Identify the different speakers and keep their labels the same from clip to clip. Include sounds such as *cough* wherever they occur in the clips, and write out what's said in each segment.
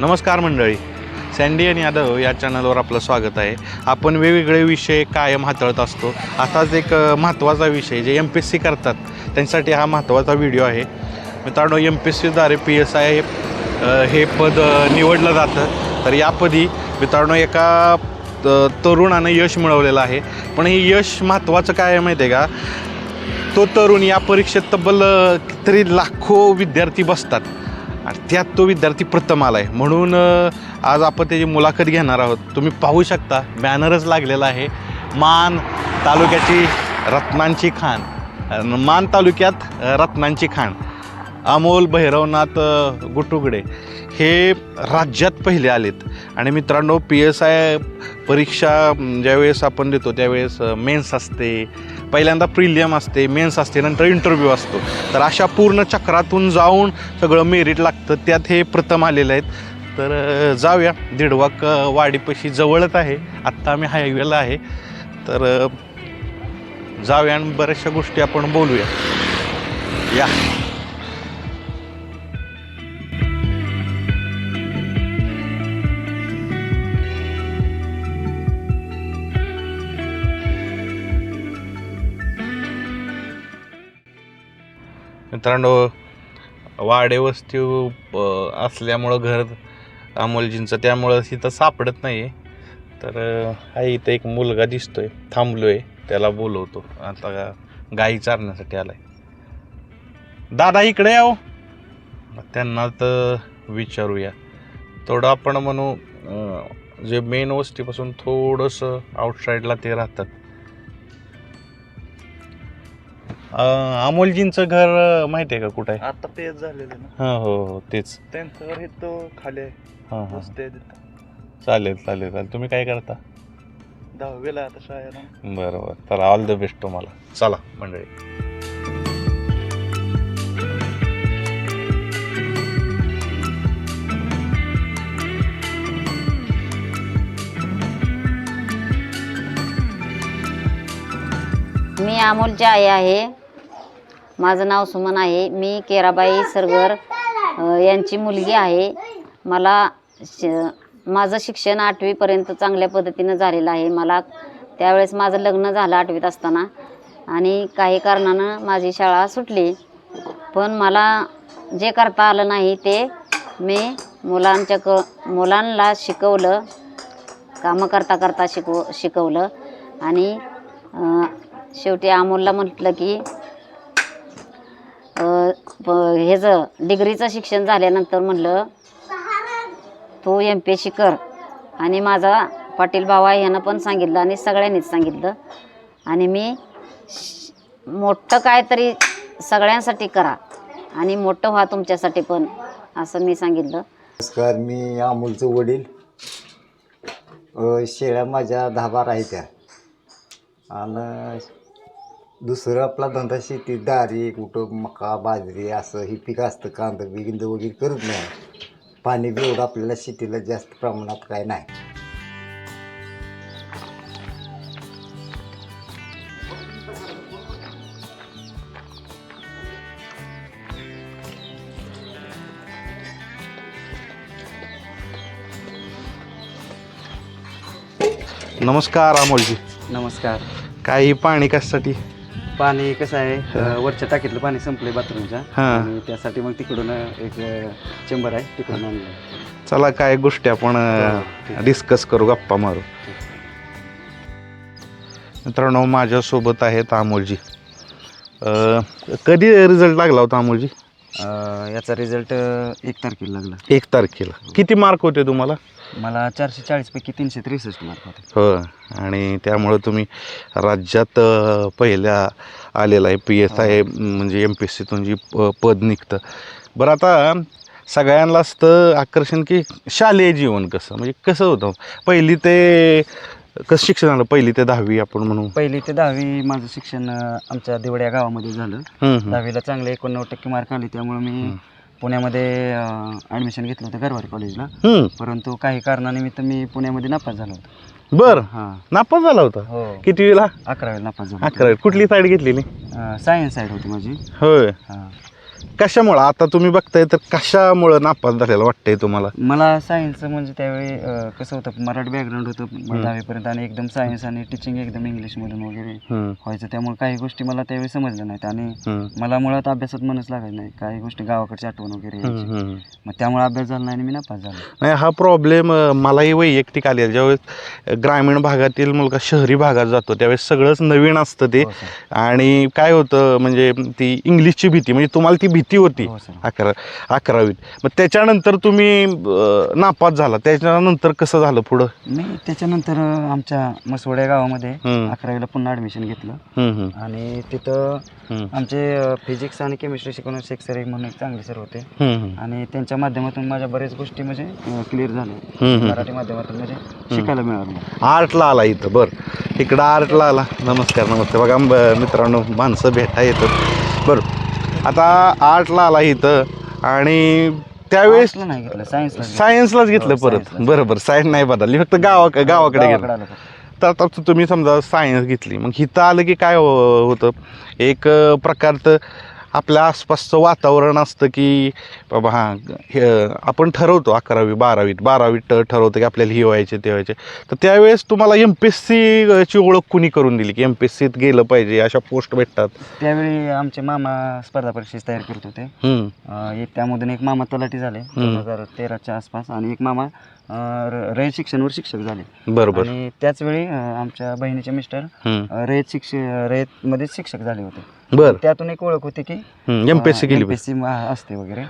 Speaker 1: नमस्कार मंडळी. सँडी आणि यादव या चॅनलवर आपलं स्वागत आहे. आपण वेगवेगळे विषय कायम हाताळत असतो. असाच एक महत्त्वाचा विषय जे एम पी एस सी करतात त्यांच्यासाठी हा महत्त्वाचा व्हिडिओ आहे. मित्रांनो एम पी एस सीद्वारे पी एस आय हे पद निवडलं जातं. तर यापदी मित्रांनो एका तरुणानं यश मिळवलेलं आहे. पण हे यश महत्त्वाचं काय आहे माहिती आहे का? तो तरुण या परीक्षेत तब्बल कितीतरी लाखो विद्यार्थी बसतात. आणि त्यात तो विद्यार्थी प्रथम आला आहे म्हणून आज आपण त्याची मुलाखत घेणार आहोत. तुम्ही पाहू शकता बॅनरच लागलेला आहे. मान तालुक्याची रत्नांची खाण. मान तालुक्यात रत्नांची खाण. अमोल भैरवनाथ गुटुगडे हे राज्यात पहिले आलेत. आणि मित्रांनो पी एस आय परीक्षा ज्यावेळेस आपण देतो त्यावेळेस मेन्स असते पहिल्यांदा प्रिलियम असते मेन्स असते नंतर इंटरव्ह्यू असतो. तर अशा पूर्ण चक्रातून जाऊन सगळं मेरिट लागतं त्यात हे प्रथम आलेले आहेत. तर जाऊया. दीडवाक वाडीपाशी जवळच आहे. आत्ता आम्ही हायवेला आहे. तर जाऊया आणि बऱ्याचशा गोष्टी आपण बोलूया. या. मित्रांनो वाडे वस्ती असल्यामुळं घर अमोलजींचं त्यामुळं इथं सापडत नाही आहे तर हा आहे इथं एक मुलगा दिसतो आहे थांबलो आहे त्याला बोलवतो. आता गाई चारण्यासाठी आलाय. दादा इकडे याव. त्यांना तर विचारूया. थोडं आपण म्हणू जे मेन वस्तीपासून थोडंसं आउटसाईडला ते राहतात. अ, अमोलजींचं घर माहिती आहे का कुठं आहे?
Speaker 2: आता पेज झालेले ना.
Speaker 1: हां हो हो तेच.
Speaker 2: त्यांचं घर इथं खाली आहे.
Speaker 1: हां हां.
Speaker 2: तिथं
Speaker 1: चालेल चालेल चालेल. तुम्ही काय करता?
Speaker 2: दहावीला आता शाळेला.
Speaker 1: बरं बरं. तर ऑल द बेस्ट तुम्हाला. चला मंडळी.
Speaker 3: मी अमोलची आई आहे. माझं नाव सुमन आहे. मी केराबाई सरगर यांची मुलगी आहे. मला श माझं शिक्षण आठवीपर्यंत चांगल्या पद्धतीनं झालेलं आहे. मला त्यावेळेस माझं लग्न झालं आठवीत असताना आणि काही कारणानं माझी शाळा सुटली. पण मला जे करता आलं नाही ते मी मुलांच्या क मुलांना शिकवलं. कामं करता करता शिकव शिकवलं. आणि शेवटी अमोलला म्हटलं की ह्याचं डिग्रीचं शिक्षण झाल्यानंतर म्हटलं तू एम पी एस कर. आणि माझा पाटील भावा ह्यानं पण सांगितलं आणि सगळ्यांनीच सांगितलं. आणि मी मोठं काहीतरी सगळ्यांसाठी करा. आणि मोठं व्हा तुमच्यासाठी पण असं मी सांगितलं.
Speaker 4: नमस्कार मी अमोलचं वडील. शेळ्या माझ्या दहा बारा आहेत त्या. आणि दुसरं आपला धंदा शेती दारी कुठं मका बाजरी असं ही पिकं असतं कांदा बिगिंद वगैरे करत नाही. पाणी बी एवढं आपल्याला शेतीला जास्त प्रमाणात काय नाही.
Speaker 1: नमस्कार अमोलजी.
Speaker 5: नमस्कार.
Speaker 1: काय ही पाणी कशासाठी?
Speaker 5: पाणी कसं आहे वरच्या टाकीतलं पाणी संपलंय बाथरूमच्या.
Speaker 1: हां.
Speaker 5: आणि त्यासाठी मग तिकडून एक चेंबर आहे तिकडून आणलं.
Speaker 1: चला काय गोष्टी आपण डिस्कस करू गप्पा मारू. मित्रांनो माझ्यासोबत आहेत अमोलजी. अ, कधी रिझल्ट लागला होता अमोलजी?
Speaker 5: याचा रिझल्ट एक तारखेला लागला.
Speaker 1: एक तारखेला. किती मार्क होते तुम्हाला?
Speaker 5: मला चारशे चाळीसपैकी तीनशे त्रेसष्ट मार्क होते.
Speaker 1: हो. आणि त्यामुळं तुम्ही राज्यात पहिल्या आलेला आहे पी एस आय म्हणजे एम पी एस सीतून जी प- पद निघतं. बरं आता सगळ्यांना असतं आकर्षण की शालेय जीवन कसं? म्हणजे कसं होतं? पहिली ते कसं शिक्षण झालं पहिली ते दहावी आपण म्हणू.
Speaker 5: पहिली ते दहावी माझं शिक्षण अ, आमच्या देवड्या गावामध्ये झालं.
Speaker 1: हम्म, हम्म.
Speaker 5: दहावीला चांगले एकोणनव्वद टक्के मार्क आले त्यामुळे मी पुण्यामध्ये ॲडमिशन घेतलं होतं गरवारी कॉलेजला
Speaker 1: हम्म,
Speaker 5: परंतु काही कारणानिमित्त मी पुण्यामध्ये नापास झालो होतो.
Speaker 1: बरं.
Speaker 5: हां.
Speaker 1: नापास झाला होता?
Speaker 5: हो.
Speaker 1: कितवीला
Speaker 5: अकरावीला नापास झालो
Speaker 1: अकरावी. कुठली साईड घेतलेली?
Speaker 5: सायन्स साईड होती माझी.
Speaker 1: होय.
Speaker 5: हां.
Speaker 1: कशामुळं? आता तुम्ही बघताय तर कशामुळं नापास झालेलं वाटतंय तुम्हाला?
Speaker 5: मला सायन्सचं म्हणजे त्यावेळी अं, कसं होतं मराठी बॅकग्राऊंड होतं. दहावीपर्यंत आणि एकदम सायन्स आणि टीचिंग एकदम इंग्लिशमधून वगैरे
Speaker 1: हम्म,
Speaker 5: व्हायचं. त्यामुळे काही गोष्टी मला त्यावेळी समजल्या नाहीत आणि
Speaker 1: हम्म,
Speaker 5: मला मुळात अभ्यासात मनच लागायचं नाही. काही गोष्टी गावाकडची आठवण वगैरे
Speaker 1: हम्म,
Speaker 5: यायची.
Speaker 1: हम्म.
Speaker 5: मग त्यामुळे अभ्यास झाला नाही आणि मी नापास झालो.
Speaker 1: नाही हा प्रॉब्लेम मलाही वैयक्तिक आले ज्यावेळेस ग्रामीण भागातील मुलगा शहरी भागात जातो त्यावेळेस सगळंच नवीन असतं ते.
Speaker 5: हो
Speaker 1: आणि काय होतं म्हणजे ती इंग्लिशची भीती म्हणजे तुम्हाला ती भीती होती.
Speaker 5: हो सर
Speaker 1: अकरा अकरावीत. मग त्याच्यानंतर तुम्ही अं, नापास झाला. त्याच्यानंतर कसं झालं पुढं?
Speaker 5: मी त्याच्यानंतर अं, आमच्या मसवड्या गावामध्ये
Speaker 1: हम्म,
Speaker 5: अकरावीला पुन्हा ॲडमिशन घेतलं.
Speaker 1: हम्म, हम्म,
Speaker 5: आणि तिथं आमचे फिजिक्स आणि केमिस्ट्री शिकवणारे शेख सर एक म्हणून एक चांगले सर होते.
Speaker 1: हम्म, हम्म,
Speaker 5: आणि त्यांच्या माध्यमातून माझ्या बऱ्याच गोष्टी म्हणजे क्लिअर झाल्या.
Speaker 1: हम्म.
Speaker 5: मराठी माध्यमातून म्हणजे शिकायला मिळालं
Speaker 1: आर्टला आला इथं. बरं. इकडं आर्टला आला. नमस्कार नमस्कार बघा मित्रांनो माणसं भेटा येतात. बरं. आता आर्टला आला इथं आणि त्यावेळेस
Speaker 5: Arts ला नाही घेतलं सायन्सला
Speaker 1: सायन्सलाच घेतलं.
Speaker 5: हो,
Speaker 1: परत. बरोबर सायन्स नाही बदलली फक्त गावा गावाकडे गेलं तर आता तुम्ही समजा सायन्स घेतली मग इथं आलं की काय हो- होतं? एक प्रकारचं आपल्या आसपासचं वातावरण असतं की बाबा हां हे आपण ठरवतो अकरावी बारावीत. बारावीत ठरवतो की आपल्याला हे व्हायचे ते व्हायचे. तर त्यावेळेस तुम्हाला एम पी एस सीची ओळख कुणी करून दिली की एम पी एस सीत गेलं पाहिजे अशा पोस्ट भेटतात?
Speaker 5: त्यावेळी आमचे मामा स्पर्धा परीक्षेची तयार करत होते.
Speaker 1: हम्म,
Speaker 5: अं, एक त्यामधून एक मामा तलाठी झाले. दोन हजार तेराच्या आसपास. आणि एक मामा रयत शिक्षणवर शिक्षक झाले.
Speaker 1: बरोबर.
Speaker 5: आणि त्याच वेळी आमच्या बहिणीचे मिस्टर
Speaker 1: हम्म,
Speaker 5: अं, रयत रयतमध्येच शिक्षक झाले होते.
Speaker 1: बरं.
Speaker 5: त्यातून एक ओळख होती की
Speaker 1: एम पी एस सी केली पाहिजे
Speaker 5: MPSC असते वगैरे.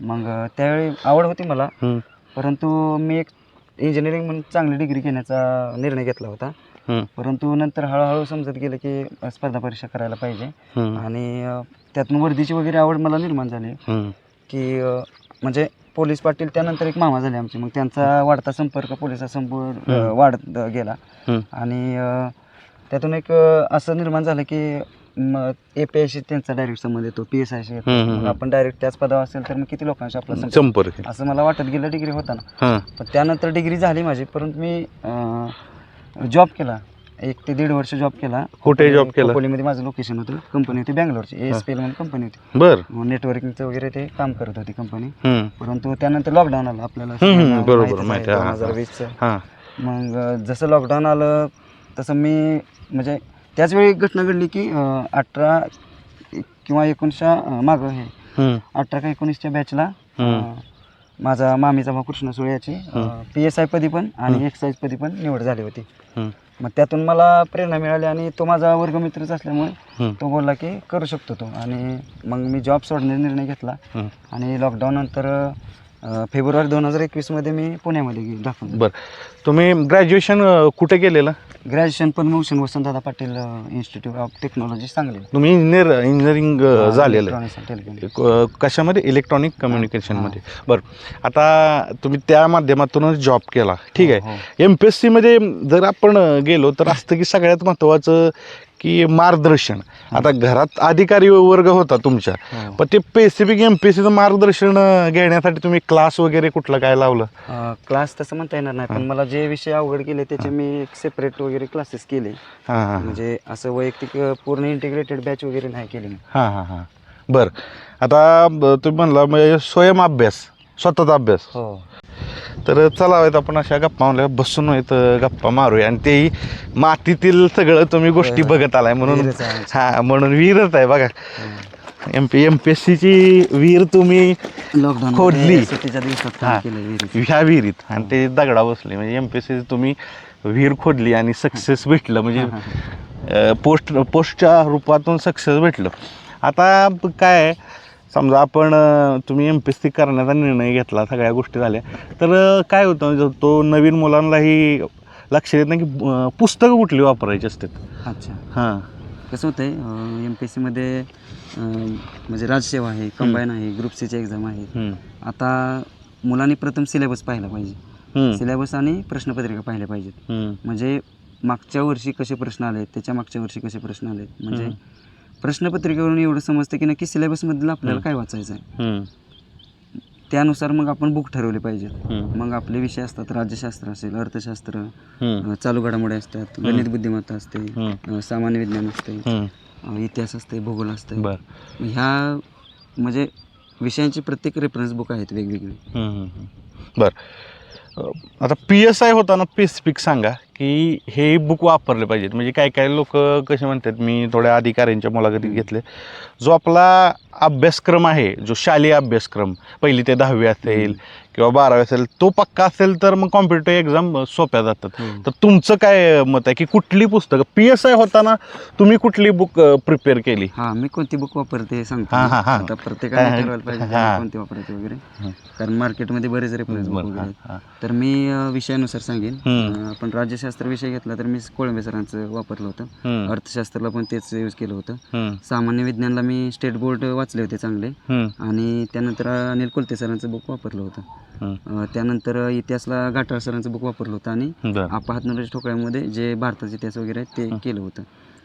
Speaker 5: मग त्यावेळी आवड होती मला. परंतु मी एक इंजिनिअरिंग म्हणून चांगली डिग्री घेण्याचा निर्णय घेतला होता. परंतु नंतर हळूहळू समजत गेलं की स्पर्धा परीक्षा करायला पाहिजे. आणि त्यातून वर्दीची वगैरे आवड मला निर्माण झाली. की म्हणजे पोलीस पाटील त्यानंतर एक मामा झाले आमचे. मग त्यांचा वाढता संपर्क पोलिसा संपर्क. वाढत गेला.
Speaker 1: हम्म.
Speaker 5: आणि अं, त्यातून एक अं, असं निर्माण झालं की ए पी आयशी त्यांचा डायरेक्ट संबंध येतो पी एस आयशी
Speaker 1: हम्म, हम्म,
Speaker 5: मग आपण डायरेक्ट त्याच पदावर असेल तर मग किती लोकांशी आपला संपर्क
Speaker 1: संपर्क
Speaker 5: असं मला वाटत गेलं डिग्री होताना
Speaker 1: हां.
Speaker 5: पण त्यानंतर डिग्री झाली माझी परंतु मी जॉब केला. एक ते दीड वर्ष जॉब केला.
Speaker 1: कुठे job केला?
Speaker 5: खोपोलीमध्ये माझं लोकेशन होतं. कंपनी होती बँगलोरची ए एस पी एल म्हणून कंपनी होती.
Speaker 1: बरं.
Speaker 5: नेटवर्किंगचं वगैरे ते काम करत होती कंपनी
Speaker 1: हम्म,
Speaker 5: परंतु त्यानंतर लॉकडाऊन आलं आपल्याला.
Speaker 1: हम्म, हम्म,
Speaker 5: सगळ्यांना
Speaker 1: बरोबर,
Speaker 5: माहीतच
Speaker 1: माहिती आहे,
Speaker 5: दोन
Speaker 1: हां,
Speaker 5: हजार
Speaker 1: हां.
Speaker 5: वीसचं.
Speaker 1: हां.
Speaker 5: मग अं, जसं लॉकडाऊन आलं तसं मी म्हणजे त्याच वेळी एक घटना घडली की अं, अठरा किंवा एकोणीसच्या अं, मागं हे.
Speaker 1: हम्म,
Speaker 5: अठरा का एकोणीसच्या बॅचला
Speaker 1: हम्म.
Speaker 5: माझा मामीचा भाऊ कृष्ण सुळे याची पी एस आय पदी पण. आणि एक्साईज पदी पण निवड झाली होती.
Speaker 1: हम्म.
Speaker 5: मग त्यातून मला प्रेरणा मिळाली आणि तो माझा वर्गमित्रच असल्यामुळे. तो बोलला की करू शकतो तो आणि मग मी जॉब सोडण्याचा निर्णय घेतला. आणि लॉकडाऊन नंतर फेब्रुवारी दोन हजार एकवीसमध्ये मी पुण्यामध्ये गे- दाखल झालो.
Speaker 1: बरं. तुम्ही ग्रॅज्युएशन कुठे केलेलं?
Speaker 5: Graduation Padmabhushan Vasantdada Patil institute of technology Sangli.
Speaker 1: तुम्ही इंजिनियर इंजिनिअरिंग झालेलं. आहे
Speaker 5: Electronics and telecom.
Speaker 1: क- कशामध्ये? इलेक्ट्रॉनिक कम्युनिकेशनमध्ये बरं. आता तुम्ही त्या माध्यमातूनच जॉब केला. ठीक आहे.
Speaker 5: हो,
Speaker 1: एम पी एस सीमध्ये जर आपण अ, गेलो तर असतं की सगळ्यात महत्त्वाचं की मार्गदर्शन. आता घरात अधिकारी वर्ग होता तुमच्या
Speaker 5: हो.
Speaker 1: पण ते स्पेसिफिक एम पी सीचं मार्गदर्शन घेण्यासाठी तुम्ही क्लास वगैरे कुठलं काय लावलं?
Speaker 5: क्लास तसं म्हणता येणार नाही पण मला जे विषय अवघड गेले त्याचे मी एक सेपरेट वगैरे क्लासेस केले. म्हणजे असं वैयक्तिक पूर्ण इंटिग्रेटेड बॅच वगैरे नाही केली
Speaker 1: हां हां हां. बरं. आता तुम्ही म्हणला म्हणजे स्वयं अभ्यास. स्वतःचा अभ्यास.
Speaker 5: हो.
Speaker 1: तर चला आहेत आपण अशा गप्पा म्हणल्या बसून आहेत गप्पा मारूया. आणि तेही मातीतील सगळं तुम्ही गोष्टी
Speaker 5: होय.
Speaker 1: बघत आलाय म्हणून. हा म्हणून विहीरच आहे बघा. M P M P S सीची विहीर तुम्ही खोदली. हा. ह्या विहिरीत आणि ते दगडा बसले. म्हणजे एम पी एस सी तुम्ही विहीर खोदली आणि सक्सेस भेटलं. म्हणजे पोस्ट पोस्टच्या रूपातून सक्सेस भेटलं. आता काय आहे, समजा आपण तुम्ही एम पी एस सी करण्याचा निर्णय घेतला सगळ्या गोष्टी झाल्या. तर काय होतं तो नवीन मुलांनाही लक्ष देत नाही की पुस्तकं कुठली वापरायची असतात?
Speaker 5: अच्छा.
Speaker 1: हां.
Speaker 5: कसं होतंय एम पी एस सीमध्ये म्हणजे राजसेवा आहे कंबाईन आहे ग्रुप सीची एक्झाम आहे आता मुलांनी प्रथम सिलेबस पाहिला पाहिजे. सिलेबस आणि प्रश्नपत्रिका पाहिल्या पाहिजेत. म्हणजे मागच्या वर्षी कसे प्रश्न आले त्याच्या मागच्या वर्षी कसे प्रश्न आले म्हणजे. प्रश्नपत्रिकेवरून एवढं समजतं की नक्की सिलेबसमधलं आपल्याला काय वाचायचं आहे त्यानुसार मग आपण बुक ठरवले पाहिजेत. मग आपले विषय असतात राज्यशास्त्र असेल अर्थशास्त्र चालू घडामोडी असतात गणित बुद्धिमत्ता असते सामान्य विज्ञान असते इतिहास असते भूगोल असते. ह्या म्हणजे विषयांची प्रत्येक रेफरन्स बुक आहेत वेगवेगळी.
Speaker 1: बर. आता पी एस आय होताना स्पेसिफिक सांगा. की हे बुक वापरले पाहिजेत म्हणजे काय काय लोक कसे म्हणतात मी थोड्या अधिकाऱ्यांच्या मुलाखतीत घेतले जो आपला अभ्यासक्रम आहे जो शालेय अभ्यासक्रम पहिली ते दहावी असेल किंवा बारावी असेल तो पक्का असेल तर मग कॉम्पिटेटिव्ह एक्झाम सोप्या जातात. तर तुमचं काय मत आहे की कुठली पुस्तकं पी एस आय होताना तुम्ही कुठली बुक प्रिपेअर केली
Speaker 5: हा मी कोणती बुक वापरते हे सांगतो
Speaker 1: हा. हा, हा.
Speaker 5: आता प्रत्येकाने ठरवायला पाहिजे की. कोणती वापरायची वगैरे. कारण मार्केटमध्ये बरेच रेफरन्स. तर मी विषयानुसार सांगेन
Speaker 1: हम्म.
Speaker 5: अ, आपण राज्यशास्त्र विषय घेतला तर मी कोळंबे सरांचं वापरलं होतं. अर्थशास्त्राला पण तेच यूज केलं होतं. सामान्य विज्ञानला मी स्टेट बोर्ड वाचले होते चांगले. आणि त्यानंतर अनिल कोलते सरांचं बुक वापरलं होतं. त्यानंतर इतिहासला घाटाळ सरांचं बुक वापरलं होतं आणि
Speaker 1: बरं.
Speaker 5: आपा हातनोराच्या ठोकळ्यामध्ये जे भारताचा इतिहास वगैरे ते केलं होतं.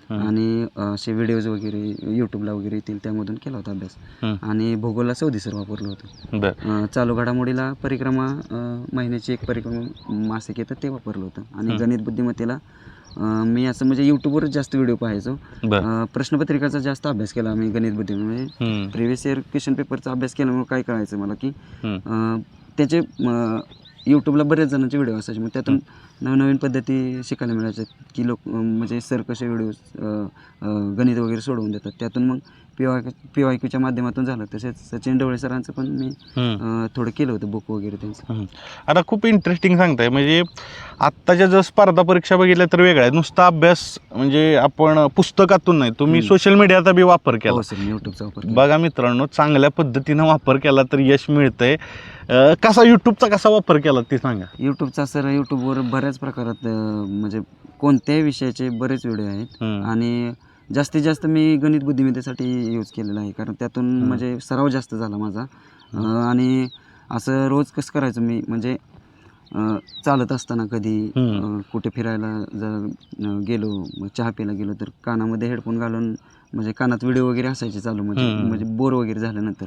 Speaker 5: आणि असे व्हिडिओज वगैरे यूट्यूबला वगैरे येतील त्यामधून केला होता अभ्यास. आणि भूगोलला सौदी सर वापरलं होतं. अ, चालू घडामोडीला परिक्रमा अ, महिन्याची एक परिक्रमा मासिक येतं ते वापरलं होतं. आणि. गणित बुद्धिमत्तेला अ, मी असं म्हणजे यूट्यूबवरच जास्त व्हिडिओ पाहायचो.
Speaker 1: बरं.
Speaker 5: अ, प्रश्नपत्रिकाचा जास्त अभ्यास केला मी गणित म्हणजे
Speaker 1: हम्म,
Speaker 5: प्रिव्हियस इयर क्वेश्चन पेपरचा अभ्यास केल्यामुळे काय कळायचं मला की
Speaker 1: हम्म.
Speaker 5: अ, त्याचे यूट्यूबला बरेच जणांचे व्हिडिओ असायचे मग त्यातून नवनवीन पद्धती शिकायला मिळायच्या की लोक म्हणजे सर कसे व्हिडिओ गणित वगैरे सोडवून देतात. त्यातून मग पी वाय पी वाय क्यूच्या माध्यमातून झालं तसेच सचिन ढवळे सरांचं पण मी. अ, थोडं केलं होतं बुक वगैरे त्यांचं
Speaker 1: हम्म. आता खूप इंटरेस्टिंग सांगताय म्हणजे आत्ताच्या जर स्पर्धा परीक्षा बघितल्या तर वेगळ्या आहेत नुसता अभ्यास म्हणजे आपण पुस्तकातून नाही तुम्ही. सोशल मीडियाचा बी वापर केला
Speaker 5: हो सर मी यूट्यूबचा वापर केला.
Speaker 1: बघा मित्रांनो चांगल्या पद्धतीनं वापर केला तर यश मिळतंय अं, कसा यूट्यूबचा कसा वापर केला ते सांगा
Speaker 5: यूट्यूबचा सर यूट्यूबवर बऱ्याच प्रकारात अ, म्हणजे कोणत्याही विषयाचे बरेच व्हिडिओ आहेत
Speaker 1: हम्म.
Speaker 5: आणि जास्तीत जास्त मी गणित बुद्धिमत्तेसाठी यूज केलेला आहे कारण त्यातून. म्हणजे सराव जास्त झाला माझा आणि असं रोज कसं करायचं मी म्हणजे चालत असताना कधी कुठे फिरायला जर गेलो चहा प्यायला गेलो तर कानामध्ये हेडफोन घालून म्हणजे कानात व्हिडिओ वगैरे असायचे चालू म्हणजे. म्हणजे बोर वगैरे झाल्यानंतर.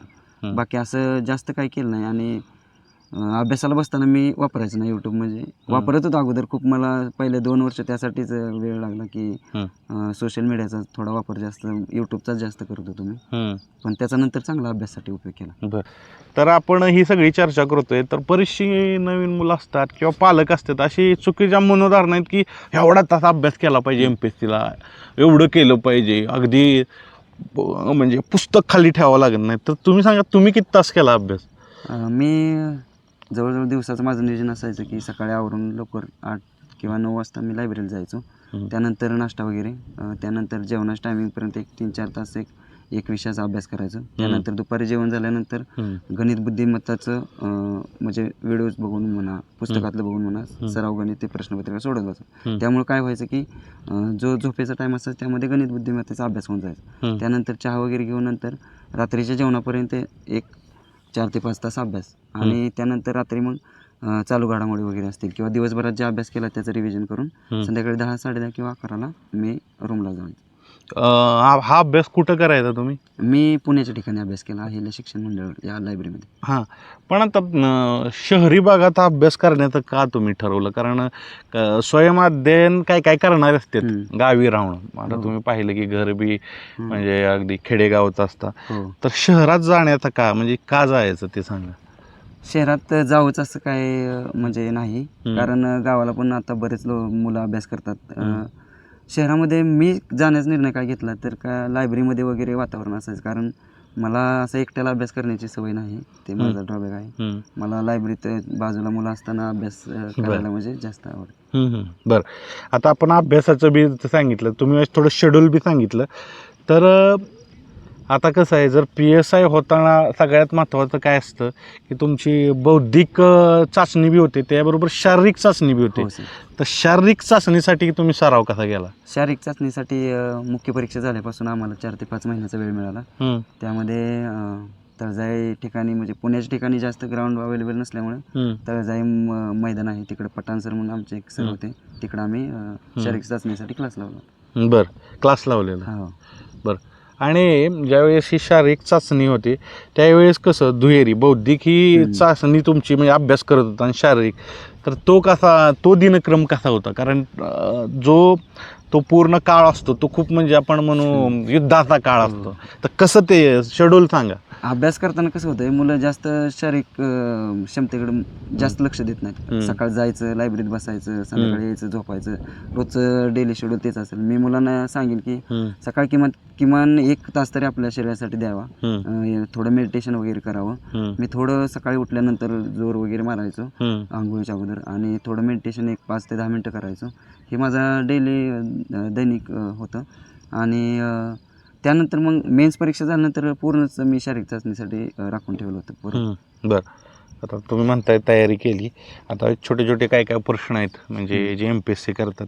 Speaker 5: बाकी असं जास्त काही केलं नाही आणि अभ्यासाला बसताना मी वापरायचं नाही यूट्यूब म्हणजे. वापरत होतो अगोदर खूप मला पहिले दोन वर्ष त्यासाठीच वेळ लागला की सोशल मीडियाचा थोडा वापर जास्त यूट्यूबचाच जास्त करत होतो मी. पण त्याच्यानंतर चांगला अभ्यासासाठी उपयोग केला.
Speaker 1: बर. तर आपण ही सगळी चर्चा करतोय तर बरीचशी नवीन मुलं असतात किंवा पालक असतात अशी चुकीच्या मनोधारणा आहेत की एवढा तास अभ्यास केला पाहिजे एम पी एस सीला एवढं केलं पाहिजे अगदी म्हणजे पुस्तक खाली ठेवावं लागत नाही. तर तुम्ही सांगा तुम्ही किती तास केला अभ्यास?
Speaker 5: मी जवळजवळ दिवसाचं माझं नियोजन असायचं की सकाळी आवरून लवकर आठ किंवा नऊ वाजता मी लायब्ररीला जायचो. त्यानंतर नाश्ता वगैरे त्यानंतर जेवणाच्या टायमिंगपर्यंत एक तीन चार तास एक एक विषयाचा अभ्यास करायचो त्यानंतर दुपारी जेवण झाल्यानंतर. गणित बुद्धिमत्ताचं म्हणजे व्हिडिओज बघून म्हणा पुस्तकातलं बघून म्हणा सराव गणित ते प्रश्नपत्रिका सोडत
Speaker 1: हम्म.
Speaker 5: त्यामुळे काय व्हायचं की जो झोपेचा टाईम असायचा त्यामध्ये गणित बुद्धिमत्तेचा अभ्यास होऊन जायचा. त्यानंतर चहा वगैरे घेऊन नंतर रात्रीच्या जेवणापर्यंत एक चार ते पाच तास अभ्यास. आणि त्यानंतर रात्री मग चालू घडामोडी वगैरे असतील किंवा दिवसभरात जे अभ्यास केला त्याचं रिव्हिजन करून. संध्याकाळी दहा साडेदहा किंवा अकराला मी रूमला जाऊन
Speaker 1: अं, हा अभ्यास कुठं करायचा तुम्ही?
Speaker 5: मी पुण्याच्या ठिकाणी अभ्यास केला अहिल्या शिक्षण मंडळ या लायब्ररीमध्ये
Speaker 1: हां पण आता अं, शहरी भागात हा अभ्यास करण्याचं का तुम्ही ठरवलं? कारण अं, स्वयंअध्ययन काय काय करणारे
Speaker 5: हम्म.
Speaker 1: गावी राहणं आता
Speaker 5: हो.
Speaker 1: तुम्ही पाहिलं की घर बी
Speaker 5: हम्म.
Speaker 1: म्हणजे अगदी खेडेगावचं असतं.
Speaker 5: हो.
Speaker 1: तर शहरात जाण्याचा का म्हणजे का जायचं ते सांगा.
Speaker 5: शहरात जावंच असं काय अं, म्हणजे नाही.
Speaker 1: हम्म.
Speaker 5: कारण अं, गावाला पण आता बरेच लो मुलं अभ्यास करतात. अं, शहरामध्ये मी जाण्याचा निर्णय काय घेतला तर का लायब्ररीमध्ये वगैरे वातावरण असायचं. कारण मला असं एकट्याला अभ्यास करण्याची सवय नाही. ते माझा ड्रॉबॅक आहे. मला लायब्ररीत बाजूला मुलं असताना अभ्यास करायला म्हणजे जास्त आवड.
Speaker 1: बरं. आता आपण अभ्यासाचं बी सांगितलं तुम्ही थोडं शेड्यूल बी सांगितलं. तर आता कसं आहे जर पी एस आय होताना सगळ्यात महत्त्वाचं काय असतं की तुमची बौद्धिक चाचणी बी होते त्याबरोबर शारीरिक चाचणी बी होते.
Speaker 5: हो
Speaker 1: तर शारीरिक चाचणीसाठी तुम्ही सराव कसा केला?
Speaker 5: शारीरिक चाचणीसाठी मुख्य परीक्षा झाल्यापासून आम्हाला चार ते पाच महिन्याचा वेळ मिळाला. त्यामध्ये तळजाई ठिकाणी म्हणजे पुण्याच्या ठिकाणी जास्त ग्राउंड अवेलेबल नसल्यामुळे. तळजाई मैदान आहे तिकडे पठाण सर म्हणून आमचे एक सर. होते तिकडं आम्ही शारीरिक चाचणीसाठी क्लास लावला.
Speaker 1: बरं क्लास लावलेला.
Speaker 5: हो.
Speaker 1: बरं. आणि ज्यावेळेस ही शारीरिक चाचणी होती त्यावेळेस कसं दुहेरी बौद्धिक ही. चाचणी तुमची म्हणजे अभ्यास करत होता आणि शारीरिक. तर तो कसा तो दिनक्रम कसा होता? कारण जो तो पूर्ण काळ असतो तो खूप म्हणजे आपण म्हणू युद्धाचा काळ असतो. तर कसं ते शेड्यूल सांगा?
Speaker 5: अभ्यास करताना कसं होतंय मुलं जास्त शारीरिक अं, क्षमतेकडे जास्त लक्ष देत नाहीत. सकाळ जायचं लायब्ररीत बसायचं संध्याकाळी यायचं झोपायचं. रोजचं डेली शेड्यूल तेच असेल. मी मुलांना सांगेन की
Speaker 1: हम्म,
Speaker 5: सकाळ किमान किमान एक तास तरी आपल्या शरीरासाठी द्यावा.
Speaker 1: हम्म,
Speaker 5: अं, थोडं मेडिटेशन वगैरे करावं.
Speaker 1: हम्म,
Speaker 5: मी थोडं सकाळी उठल्यानंतर जोर वगैरे मारायचो
Speaker 1: हम्म.
Speaker 5: आंघोळीच्या अगोदर आणि थोडं मेडिटेशन एक पाच ते दहा मिनटं करायचो. हे माझा डेली दैनिक अ, होतं. आणि अ, त्यानंतर मग मेन्स परीक्षा झाल्यानंतर पूर्णच मी शारीरिक चाचणीसाठी राखून ठेवलं होतं
Speaker 1: हम्म, बर. आता तुम्ही म्हणताय तयारी केली. आता छोटे छोटे काय काय प्रश्न आहेत? म्हणजे जे एम पी एस सी करतात.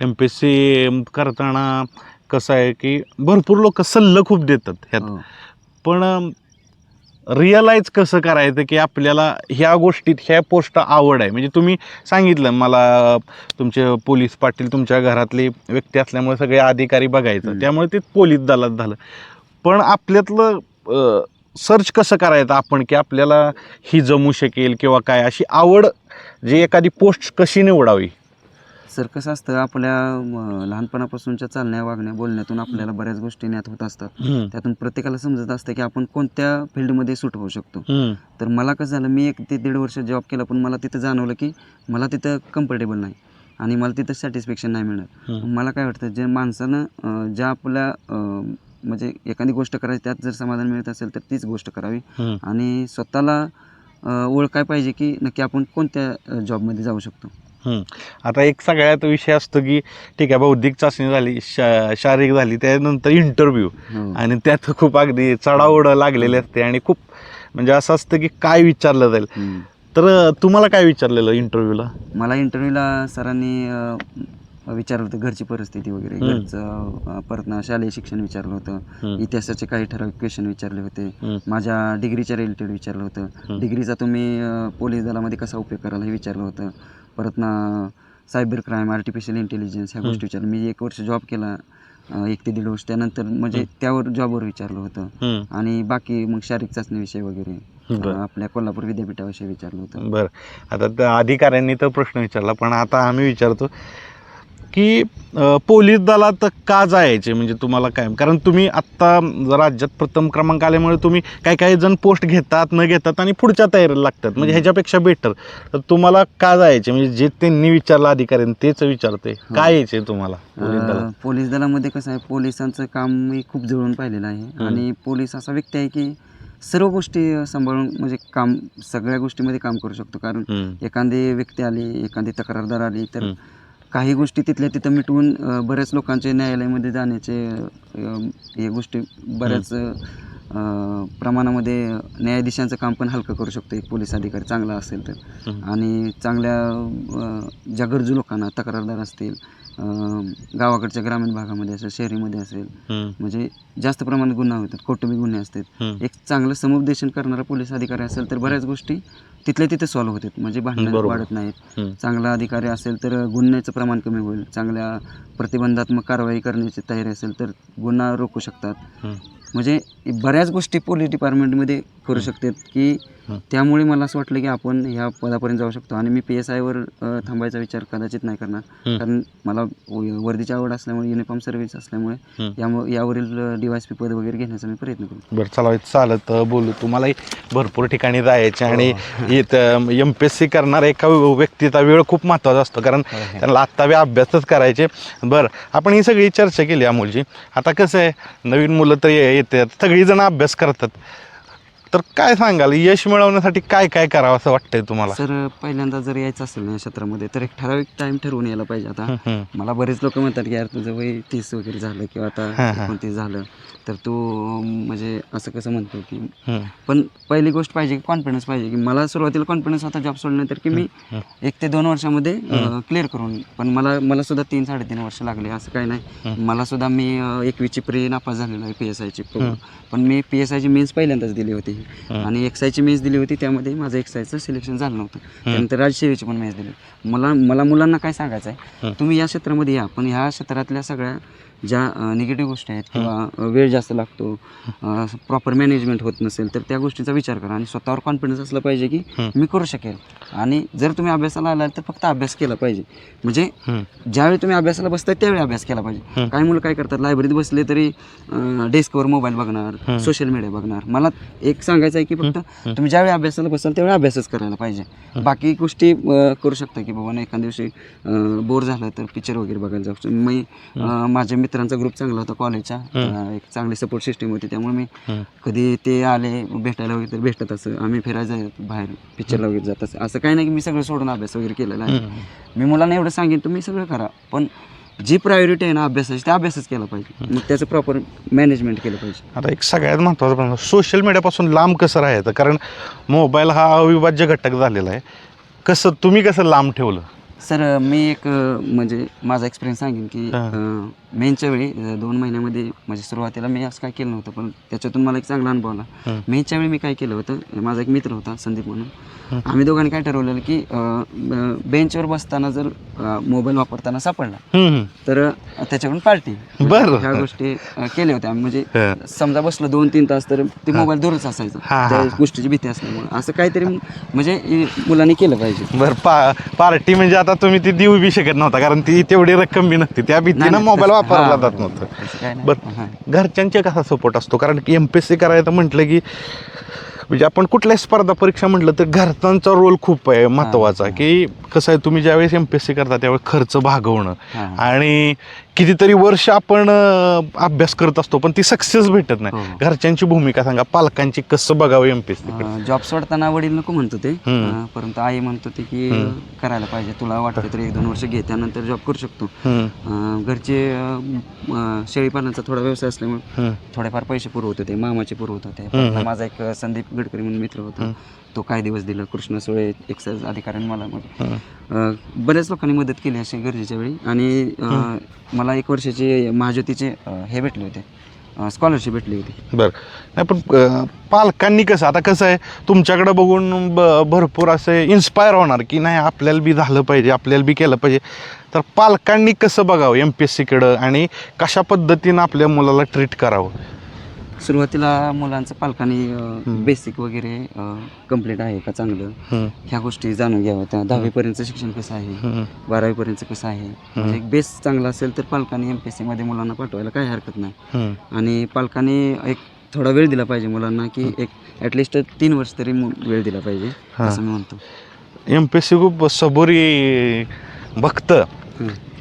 Speaker 1: एम पी एस सी करताना कसं आहे की भरपूर लोक सल्लं खूप देतात ह्यात.
Speaker 5: हो.
Speaker 1: पण रिअलाईज कसं करायचं की आपल्याला ह्या गोष्टीत ह्या पोस्ट आवड आहे. म्हणजे तुम्ही सांगितलं मला तुमचे पोलीस पाटील तुमच्या घरातले व्यक्ती असल्यामुळे सगळे अधिकारी बघायचं. त्यामुळे ते पोलीस दलात झालं. पण आपल्यातलं सर्च कसं करायचं आपण की आपल्याला ही जमू शकेल किंवा काय? अशी आवड जी एखादी पोस्ट कशी निवडावी?
Speaker 5: सर कसं असतं आपल्या लहानपणापासूनच्या चालण्या वागण्या बोलण्यातून आपल्याला बऱ्याच गोष्टी ज्ञात होत असतात त्यातून प्रत्येकाला समजत असतं की आपण कोणत्या फील्डमध्ये सूट होऊ शकतो तर मला कसं झालं मी एक ते दीड वर्ष जॉब केला पण मला तिथं जाणवलं की मला तिथं कम्फर्टेबल नाही आणि मला तिथं सॅटिस्फॅक्शन नाही मिळत
Speaker 1: हम्म.
Speaker 5: मला काय वाटतं जे माणसानं ज्या आपल्या म्हणजे एखादी गोष्ट करायची त्यात जर समाधान मिळत असेल तर तीच गोष्ट करावी. आणि स्वतःला ओळखाय पाहिजे की नक्की आपण कोणत्या जॉबमध्ये जाऊ शकतो.
Speaker 1: आता एक सगळ्यात विषय असतो की ठीक आहे बौद्धिक चाचणी झाली शा शारीरिक झाली त्यानंतर इंटरव्ह्यू. आणि त्यात खूप अगदी चढाओढ लागलेली असते आणि खूप म्हणजे असं असतं की काय विचारलं जाईल. तर तुम्हाला काय विचारलेलं इंटरव्ह्यूला
Speaker 5: मला इंटरव्ह्यूला सरांनी विचारलं होतं घरची परिस्थिती वगैरे. घरचं परत शालेय शिक्षण विचारलं होतं इतिहासाचे काही ठराविक क्वेश्चन विचारले होते. माझ्या डिग्रीच्या रिलेटेड विचारलं होतं. डिग्रीचा तुम्ही पोलीस दलामध्ये कसा उपयोग कराल हे विचारलं होतं परत ना सायबर क्राईम आर्टिफिशियल इंटेलिजन्स ह्या. गोष्टी विचारल्या. मी एक वर्ष जॉब केला एक ते दीड वर्ष. त्यानंतर म्हणजे त्यावर जॉबवर विचारलं होतं. आणि बाकी मग शारीरिक चाचणीविषयी वगैरे
Speaker 1: बरं.
Speaker 5: अं, आपल्या कोल्हापूर विद्यापीठाविषयी विचारलं होतं.
Speaker 1: बरं. आता अधिकाऱ्यांनी तर प्रश्न विचारला पण आता आम्ही विचारतो की पोलीस दलात का जायचे? म्हणजे तुम्हाला काय? कारण तुम्ही आत्ता राज्यात प्रथम क्रमांक आल्यामुळे तुम्ही काही काही जण पोस्ट घेतात न घेतात आणि पुढच्या तयारीला लागतात. म्हणजे. ह्याच्यापेक्षा बेटर तर तुम्हाला का जायचे? म्हणजे जे त्यांनी विचारलं अधिकाऱ्यांनी तेच विचारते काय यायचे तुम्हाला पोलीस
Speaker 5: अं,
Speaker 1: दलात?
Speaker 5: पोलीस दलामध्ये कसं आहे पोलिसांचं काम मी खूप जवळून पाहिलेलं आहे. आणि पोलीस असा व्यक्ती आहे की सर्व गोष्टी सांभाळून म्हणजे काम सगळ्या गोष्टीमध्ये काम करू शकतो. कारण एखादी व्यक्ती आली एखादी तक्रारदार आली तर. काही गोष्टी तिथल्या तिथं मिटवून बऱ्याच लोकांचे न्यायालयामध्ये जाण्याचे हे गोष्टी बऱ्याच प्रमाणामध्ये न्यायाधीशांचं काम पण हलकं करू शकतो. एक पोलीस अधिकारी चांगला असेल तर. आणि चांगल्या ज्या गरजू लोकांना तक्रारदार असतील गावाकडच्या ग्रामीण भागामध्ये असेल शहरीमध्ये असेल म्हणजे जास्त प्रमाणात गुन्हा होतात कौटुंबिक गुन्हे असतात. एक चांगलं समुपदेशन करणारा पोलीस अधिकारी असेल तर बऱ्याच गोष्टी तिथल्या तिथे सॉल्व्ह होतात म्हणजे भांडणं
Speaker 1: बरोबर.
Speaker 5: वाढत नाहीत
Speaker 1: हम्म.
Speaker 5: चांगला अधिकारी असेल तर गुन्ह्याचं प्रमाण कमी होईल चांगल्या प्रतिबंधात्मक कारवाई करण्याची तयारी असेल तर गुन्हा रोखू शकतात
Speaker 1: हम्म.
Speaker 5: म्हणजे बऱ्याच गोष्टी पोलीस डिपार्टमेंटमध्ये करू शकतात की. त्यामुळे मला असं वाटलं की आपण ह्या पदापर्यंत जाऊ शकतो. आणि मी पी एस आयवर थांबायचा विचार कदाचित नाही करणार. कारण मला वर्दीची आवड असल्यामुळे युनिफॉर्म सर्व्हिस असल्यामुळे यावरील डीवायस पी पद वगैरे घेण्याचा मी प्रयत्न करू.
Speaker 1: बरं चला चालत बोलू. तुम्हालाही भरपूर ठिकाणी जायचे आणि इथं एम पी एस सी करणाऱ्या एका व्यक्तीचा वेळ खूप महत्त्वाचा असतो. कारण त्यांना आत्ता अभ्यासच करायचे. बरं आपण ही सगळी चर्चा केली अमोलची आता कसं आहे नवीन मुलं तर येतात सगळीजण अभ्यास करतात. तर काय सांगाल यश मिळवण्यासाठी काय काय करावं असं वाटतंय तुम्हाला
Speaker 5: सर पहिल्यांदा जर यायचं असेल ना या क्षेत्रामध्ये तर एक ठराविक टाइम ठरवून यायला पाहिजे आता. मला बरेच लोक म्हणतात की यार तुझं वय तीस वगैरे झालं किंवा आता. एकोणतीस झालं तर तू म्हणजे असं कसं म्हणतो की पण पहिली गोष्ट पाहिजे की कॉन्फिडन्स पाहिजे की मला सुरुवातीला कॉन्फिडन्स होता जॉब सोडल्यानंतर की मी. एक ते दोन वर्षामध्ये क्लिअर करून पण मला मला सुद्धा तीन साडेतीन वर्ष लागले असं काही नाही. मला सुद्धा मी एकवीची प्री नापास झालेलो आहे पी एस आयची. पण मी पी एस आयची मेन्स पहिल्यांदाच दिली होती आणि एक्सायची मेच दिली होती त्यामध्ये माझं एक्सायचं सिलेक्शन झालं नव्हतं. त्यानंतर राजसेवेची पण मॅच दिली मला मला मुलांना काय सांगायचं आहे तुम्ही या क्षेत्रामध्ये या पण ह्या क्षेत्रातल्या सगळ्या ज्या निगेटिव्ह गोष्टी आहेत किंवा वेळ जास्त लागतो प्रॉपर मॅनेजमेंट होत नसेल तर त्या गोष्टीचा विचार करा आणि स्वतःवर कॉन्फिडन्स असला पाहिजे की मी करू शकेल. आणि जर तुम्ही अभ्यासाला आलात तर फक्त अभ्यास केला पाहिजे. म्हणजे ज्यावेळी तुम्ही अभ्यासाला बसताय त्यावेळी अभ्यास केला पाहिजे. काही मुलं काय करतात लायब्ररीत बसले तरी डेस्कवर मोबाईल बघणार सोशल मीडिया बघणार. मला एक सांगायचं आहे की फक्त तुम्ही ज्यावेळी अभ्यासाला बसाल त्यावेळी अभ्यासच करायला पाहिजे. बाकी गोष्टी करू शकता की बाबा एखाद्या दिवशी बोर झालं तर पिक्चर वगैरे बघायला जाऊ शकतो. मी माझ्या मित्रांचा ग्रुप चांगला होता कॉलेजचा एक चांगली सपोर्ट सिस्टीम होती. त्यामुळे मी कधी ते आले भेटायला वगैरे तर भेटत असं. आम्ही फिरायला जायचो बाहेर पिक्चरला वगैरे जात असं. असं काही नाही की मी सगळं सोडून अभ्यास वगैरे केलेला आहे. मी मुलांना एवढं सांगेन तुम्ही सगळं करा. पण जी प्रायोरिटी आहे ना अभ्यासाची ते अभ्यासच केला पाहिजे. मग त्याचं प्रॉपर मॅनेजमेंट केलं पाहिजे.
Speaker 1: आता एक सगळ्यात महत्त्वाचं पण सोशल मीडियापासून लांब कसं राहायचं? कारण मोबाईल हा अविभाज्य घटक झालेला आहे. कसं तुम्ही कसं लांब ठेवलं
Speaker 5: सर मी एक म्हणजे माझा एक्सपिरियन्स सांगेन की. अ, मेनच्या वेळी दोन महिन्यामध्ये म्हणजे सुरुवातीला मी असं काय केलं नव्हतं पण त्याच्यातून मला एक चांगला अनुभव आला. मेनच्या वेळी मी काय केलं होतं माझा एक मित्र होता संदीप म्हणून आम्ही दोघांनी काय ठरवलेलं की बेंचवर बसताना जर मोबाईल वापरताना सापडला. तर त्याच्याकडून पार्टी
Speaker 1: बरं.
Speaker 5: ह्या गोष्टी केल्या होत्या म्हणजे. समजा बसलो दोन तीन तास तर ते मोबाईल दूरच असायचं त्या. गोष्टीची भीती असल्यामुळे असं काहीतरी म्हणजे मुलांनी केलं पाहिजे
Speaker 1: बरं पार्टी म्हणजे आता तुम्ही ती देऊ बी शकत नव्हता कारण ती तेवढी रक्कम बी नसते त्या भीतीनं
Speaker 5: नाही,
Speaker 1: मोबाईल वापरला जात नव्हतं
Speaker 5: तसं काय नाही.
Speaker 1: बरं
Speaker 5: हां.
Speaker 1: घरच्यांचे कसा सपोर्ट असतो कारण की एम पी एस सी करायचं म्हटलं की म्हणजे आपण कुठल्याही स्पर्धा परीक्षा म्हटलं तर घरच्यांचा रोल खूप आहे महत्त्वाचा की कसं आहे तुम्ही ज्यावेळेस एम पी एस सी करता त्यावेळेस खर्च भागवणं. आणि कितीतरी वर्ष आपण अं, अभ्यास करत असतो पण ती सक्सेस भेटत नाही.
Speaker 5: हो.
Speaker 1: घरच्यांची भूमिका सांगा पालकांची कसं बघावं एम पी एस
Speaker 5: जॉब सोडताना वडील नको म्हणत होते
Speaker 1: हम्म.
Speaker 5: अं, परंतु आई म्हणत होते की करायला पाहिजे तुला वाटतं तर एक दोन वर्ष घे त्यानंतर जॉब करू शकतो. अं, घरचे अं, अं, शेळीपालनाचा थोडा व्यवसाय असल्यामुळे थोडेफार पैसे पुरवत होते मामाचे पुरवत होते. परत माझा एक संदीप गडकरी म्हणून मित्र होता. तो काय दिवस दिला? कृष्ण सोळे एक्साईज अधिकाऱ्याने मला मग बऱ्याच लोकांनी मदत केली अशी गरजेच्या वेळी. आणि मला एक वर्षाचे महाज्योतीचे हे भेटले होते. स्कॉलरशिप भेटली होती.
Speaker 1: बरं. नाही पण पालकांनी कसं आता कसं आहे तुमच्याकडे बघून ब भरपूर असे इन्स्पायर होणार की नाही आपल्याला बी झालं पाहिजे आपल्याला बी केलं पाहिजे. तर पालकांनी कसं बघावं एम पी एस सीकडं आणि कशा पद्धतीनं आपल्या मुलाला ट्रीट करावं?
Speaker 5: सुरुवातीला मुलांचं पालकांनी बेसिक वगैरे कंप्लीट आहे का चांगलं? ह्या गोष्टी जाणून घ्याव्या. त्या दहावीपर्यंतचं शिक्षण कसं आहे?
Speaker 1: हम्म,
Speaker 5: बारावीपर्यंत कसं आहे? म्हणजे एक बेस चांगला असेल तर पालकांनी एम पी एस सीमध्ये मुलांना पाठवायला काही हरकत नाही. आणि पालकांनी एक थोडा वेळ दिला पाहिजे मुलांना की एक ॲटलिस्ट तीन वर्ष तरी वेळ दिला पाहिजे. असं मी म्हणतो.
Speaker 1: एम पी एस सी खूप सबुरी बघतं.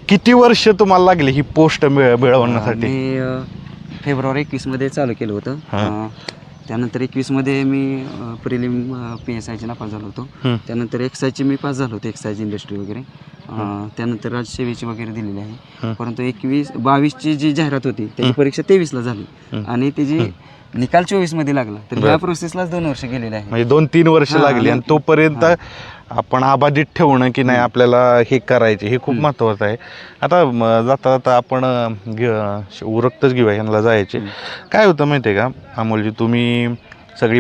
Speaker 1: किती वर्ष तुम्हाला लागली ही पोस्ट मिळ मिळवण्यासाठी?
Speaker 5: फेब्रुवारी एकवीसमध्ये चालू केलं होतं. अ, त्यानंतर एकवीसमध्ये मी प्रिलिम पी एस आयची नापास झालो होतो.
Speaker 1: हं.
Speaker 5: त्यानंतर एक्सायची मी पास झालो होतो एक्सायज इंडस्ट्री वगैरे. अ, त्यानंतर राजसेवेची वगैरे दिलेली आहे. परंतु एकवीस बावीसची जी जाहिरात होती त्याची परीक्षा तेवीसला झाली.
Speaker 1: हं.
Speaker 5: आणि त्याची निकाल चोवीसमध्ये लागला तर
Speaker 1: बरं.
Speaker 5: ह्या प्रोसेसलाच दोन वर्ष गेलेले आहे
Speaker 1: म्हणजे दोन तीन वर्ष
Speaker 5: हां,
Speaker 1: लागली आणि
Speaker 5: आणि-
Speaker 1: तोपर्यंत आपण आबाधित ठेवणं की नाही आपल्याला हे करायचे हे खूप महत्त्वाचं आहे. आता जाता जाता आपण उरकतच घेऊया ह्यांना जायचे. काय होतं माहिती आहे का अमोलजी तुम्ही सगळी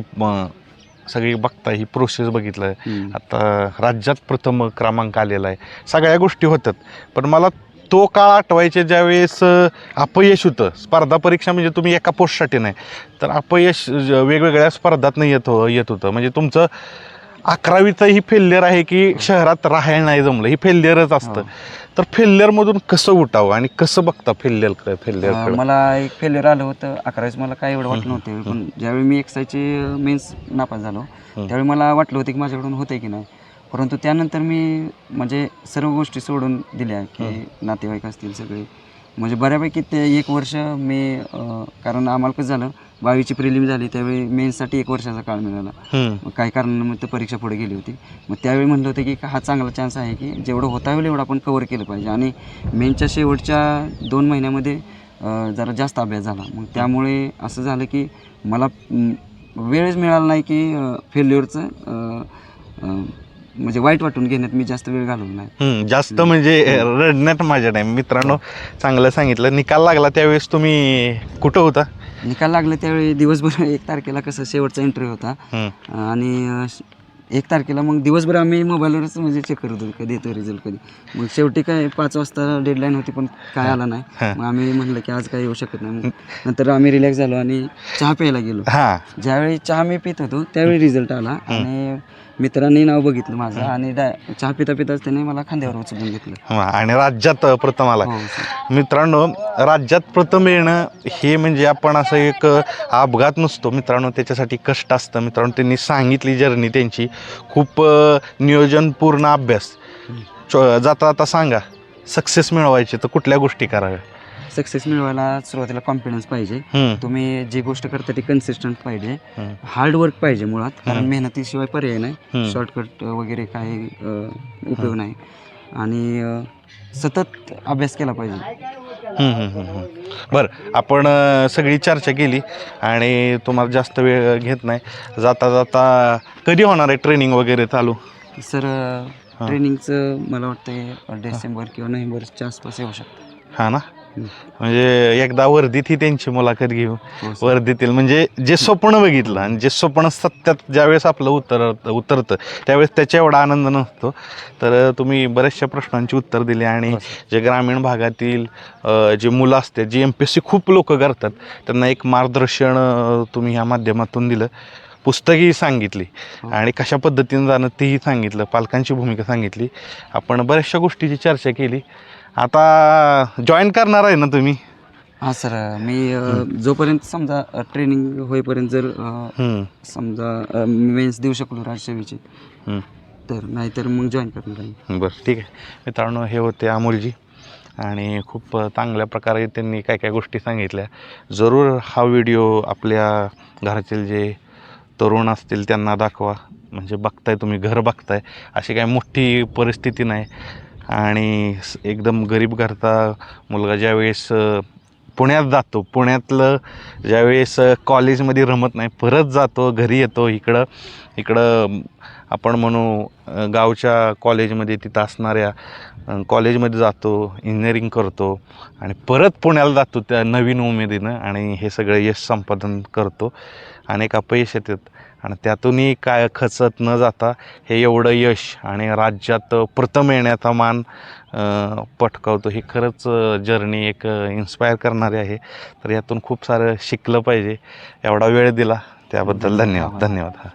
Speaker 1: सगळी बघता ही प्रोसेस बघितलं. आता राज्यात प्रथम क्रमांक आलेला आहे. सगळ्या गोष्टी होतात पण मला तो काळ आठवायचे ज्यावेळेस अपयश होतं. स्पर्धा परीक्षा म्हणजे तुम्ही एका पोस्टसाठी नाही. तर अपयश वेगवेगळ्या स्पर्धातनं येत हो येत होतं. म्हणजे तुमचं अकरावीचं ही फेल्युअर आहे की शहरात राहायला नाही जमलं. ही फेल्युअरच असतं. तर फेल्युअरमधून कसं उठावं आणि कसं बघता फेल्युअर
Speaker 5: अं,
Speaker 1: फेल्युअर
Speaker 5: मला एक फेल्युअर आलं होतं. अकरावीस मला काय एवढं वाटलं नव्हतं. पण ज्यावेळी मी एक्सायचे मेन्स नापास झालो त्यावेळी मला वाटलं होतं की माझ्याकडून होतंय की नाही. परंतु त्यानंतर मी म्हणजे सर्व गोष्टी सोडून दिल्या की नातेवाईक असतील सगळे म्हणजे बऱ्यापैकी ते एक वर्ष मी कारण आम्हाला कसं झालं बावीची प्रिलिम झाली त्यावेळी मेन्ससाठी एक वर्षाचा काळ मिळाला. मग काही कारणानिमित्त परीक्षा पुढे गेली होती. मग त्यावेळी म्हणलं होतं की हा चांगला चान्स आहे की जेवढं होता होईल एवढं आपण कवर केलं पाहिजे. आणि मेनच्या शेवटच्या दोन महिन्यामध्ये जरा जास्त अभ्यास झाला. मग त्यामुळे असं झालं की मला वेळच मिळाला नाही की फेल्युअरचं म्हणजे वाईट वाटून घेण्यात मी जास्त वेळ घालवला नाही.
Speaker 1: हम्म, जास्त म्हणजे रडण्यात माझ्या नाही. मित्रांनो चांगलं सांगितलं. निकाल लागला त्यावेळेस तुम्ही कुठं होता?
Speaker 5: निकाल लागला त्यावेळी दिवसभर *laughs* एक तारखेला कसं शेवटचा इंटरव्ह्यू होता.
Speaker 1: हम्म,
Speaker 5: आणि अं, श- एक तारखेला मग दिवसभर आम्ही मोबाईलवरच म्हणजे चेक करत होतो कधी येतो रिझल्ट कधी. मग शेवटी काय पाच वाजता डेडलाईन होती पण काय आला नाही. मग आम्ही म्हणलं की आज काय येऊ शकत नाही. मग नंतर आम्ही रिलॅक्स झालो आणि चहा प्यायला गेलो.
Speaker 1: हा.
Speaker 5: ज्यावेळी चहा मी पित होतो त्यावेळी रिझल्ट आला. आणि मित्रांनी नाव बघितलं माझं आणि चहा पिता पिताच त्याने मला खांद्यावर उचलून घेतलं.
Speaker 1: हा, आणि राज्यात प्रथम आला.
Speaker 5: हो
Speaker 1: मित्रांनो राज्यात प्रथम येणं हे म्हणजे आपण असं एक अपघात नसतो. मित्रांनो त्याच्यासाठी कष्ट असतं. मित्रांनो त्यांनी सांगितली जर्नी त्यांची. खूप अ, नियोजनपूर्ण अभ्यास. चो- जाता जाता सांगा सक्सेस मिळवायची तर कुठल्या गोष्टी कराव्या?
Speaker 5: सक्सेस मिळवायला सुरुवातीला कॉन्फिडन्स पाहिजे. तुम्ही जी गोष्ट करता ती कन्सिस्टंट पाहिजे. हार्ड वर्क पाहिजे मुळात कारण. मेहनतीशिवाय पर्याय नाही. शॉर्टकट वगैरे काही उपयोग नाही. आणि सतत अभ्यास केला पाहिजे.
Speaker 1: बरं आपण सगळी चर्चा केली आणि तुम्हाला जास्त वेळ घेत नाही. जाता जाता कधी होणार आहे ट्रेनिंग वगैरे चालू?
Speaker 5: सर. ट्रेनिंगचं मला वाटतं डिसेंबर किंवा नोव्हेंबरच्या आसपास येऊ शकतं.
Speaker 1: हा ना. म्हणजे एकदा वर्दीत ही त्यांची मुलाखत घेऊ
Speaker 5: सर.
Speaker 1: वर्दीतील म्हणजे जे स्वप्न बघितलं आणि जे स्वप्न सत्यात ज्यावेळेस आपलं उतर उतरतं त्यावेळेस त्याच्या एवढा आनंद नसतो तर तुम्ही बऱ्याचशा प्रश्नांची उत्तर दिली आणि. जे ग्रामीण भागातील जे मुलं असतात जी एम पी एस सी खूप लोक करतात त्यांना एक मार्गदर्शन तुम्ही ह्या माध्यमातून दिलं पुस्तकही सांगितली. आणि कशा पद्धतीने जाणं तेही सांगितलं पालकांची भूमिका सांगितली आपण बऱ्याचशा गोष्टीची चर्चा केली आता जॉईन करणार आहे ना तुम्ही?
Speaker 5: हां सर. मी अ, जोपर्यंत समजा ट्रेनिंग होईपर्यंत जर अ,
Speaker 1: हम्म,
Speaker 5: समजा मेन्स देऊ शकलो राजसेवेची
Speaker 1: हम्म.
Speaker 5: तर नाहीतर मग जॉईन करणार आहे
Speaker 1: बरं ठीक आहे. मित्रांनो हे होते अमोलजी. आणि खूप चांगल्या प्रकारे त्यांनी काय काय गोष्टी सांगितल्या. जरूर हा व्हिडिओ आपल्या घरातील जे तरुण असतील त्यांना दाखवा. म्हणजे बघताय तुम्ही घर बघताय. अशी काय मोठी परिस्थिती नाही. आणि एकदम गरीब करता मुलगा ज्यावेळेस पुण्यात जातो पुण्यातलं ज्यावेळेस कॉलेजमध्ये रमत नाही परत जातो घरी येतो इकडं इकडं आपण म्हणू गावच्या कॉलेजमध्ये तिथं असणाऱ्या कॉलेजमध्ये जातो इंजिनिअरिंग करतो आणि परत पुण्याला जातो त्या नवीन उमेदीनं आणि हे सगळं यश संपादन करतो. अनेक अपयश येतात. आणि त्यातूनही काय खचत न जाता हे एवढं यश आणि राज्यात प्रथम येण्याचा मान पटकावतो. ही खरंच जर्नी एक इन्स्पायर करणारी आहे. तर यातून खूप सारं शिकलं पाहिजे. एवढा वेळ दिला. त्याबद्दल धन्यवाद. धन्यवाद. हा.